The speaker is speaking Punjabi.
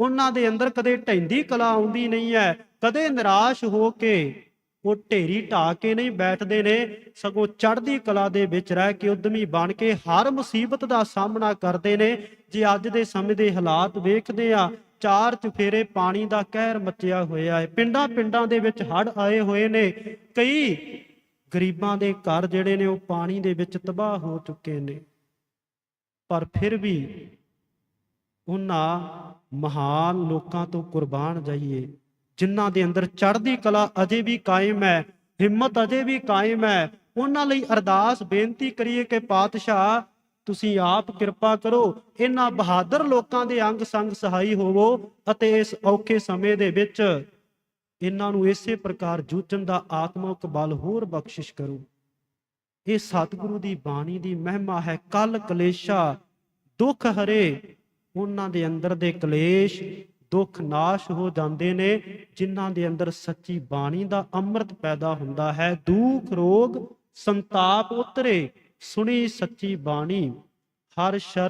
ਉਹਨਾਂ ਦੇ ਅੰਦਰ ਕਦੇ ਢੈਂਦੀ ਕਲਾ ਆਉਂਦੀ ਨਹੀਂ ਹੈ, ਕਦੇ ਨਿਰਾਸ਼ ਹੋ ਕੇ। ਉਹ ਢੇਰੀ ਢਾ ਕੇ ਨਹੀਂ ਬੈਠਦੇ ਨੇ, ਸਗੋਂ ਚੜ੍ਹਦੀ ਕਲਾ ਦੇ ਵਿੱਚ ਰਹਿ ਕੇ ਉਦਮੀ ਬਣ ਕੇ ਹਰ ਮੁਸੀਬਤ ਦਾ ਸਾਹਮਣਾ ਕਰਦੇ ਨੇ। ਜੇ ਅੱਜ ਦੇ ਸਮੇਂ ਦੇ ਹਾਲਾਤ ਵੇਖਦੇ ਆ ਚਾਰ ਚੁਫੇਰੇ ਪਾਣੀ ਦਾ ਕਹਿਰ ਮੱਚਿਆ ਹੋਇਆ ਹੈ। ਪਿੰਡਾਂ ਪਿੰਡਾਂ ਦੇ ਵਿੱਚ ਹੜ੍ਹ ਆਏ ਹੋਏ ਨੇ। ਕਈ ਗਰੀਬਾਂ ਦੇ ਘਰ ਜਿਹੜੇ ਨੇ, ਉਹ ਪਾਣੀ ਦੇ ਵਿੱਚ ਤਬਾਹ ਹੋ ਚੁੱਕੇ ਨੇ। ਪਰ ਫਿਰ ਵੀ ਉਹਨਾਂ ਮਹਾਨ ਲੋਕਾਂ ਤੋਂ ਕੁਰਬਾਨ ਜਾਈਏ। ਜਿਨ੍ਹਾਂ ਦੇ ਅੰਦਰ ਚੜ੍ਹਦੀ ਕਲਾ ਅਜੇ ਵੀ ਕਾਇਮ ਹੈ, ਹਿੰਮਤ ਅਜੇ ਵੀ ਕਾਇਮ ਹੈ, ਉਹਨਾਂ ਲਈ ਅਰਦਾਸ ਬੇਨਤੀ ਕਰੀਏ ਕਿ ਪਾਤਸ਼ਾਹ, ਤੁਸੀਂ ਆਪ ਕਿਰਪਾ ਕਰੋ, ਇਹਨਾਂ ਬਹਾਦਰ ਲੋਕਾਂ ਦੇ ਅੰਗ ਸੰਗ ਸਹਾਈ ਹੋਵੋ ਅਤੇ ਇਸ ਔਖੇ ਸਮੇਂ ਦੇ ਵਿੱਚ ਇਹਨਾਂ ਨੂੰ ਇਸੇ ਪ੍ਰਕਾਰ ਜੂਝਣ ਦਾ ਆਤਮਿਕ ਬਲ ਹੋਰ ਬਖਸ਼ਿਸ਼ ਕਰੋ। ਇਹ ਸਤਿਗੁਰੂ ਦੀ ਬਾਣੀ ਦੀ ਮਹਿਮਾ ਹੈ, ਕਲ ਕਲੇਸ਼ਾ, ਦੁੱਖ ਹਰੇ ਉਹਨਾਂ ਦੇ ਅੰਦਰ ਦੇ ਕਲੇਸ਼, ਦੁੱਖ ਨਾਸ਼ ਹੋ ਜਾਂਦੇ ਨੇ, ਜਿਨ੍ਹਾਂ ਦੇ ਅੰਦਰ ਸੱਚੀ ਬਾਣੀ ਦਾ ਅੰਮ੍ਰਿਤ ਪੈਦਾ ਹੁੰਦਾ ਹੈ। ਦੁੱਖ, ਰੋਗ ਸੰਤਾਪ ਉਤਰੇ। ਸੁਣੀ ਸੱਚੀ ਬਾਣੀ। ਹਰ ਸ਼ਰ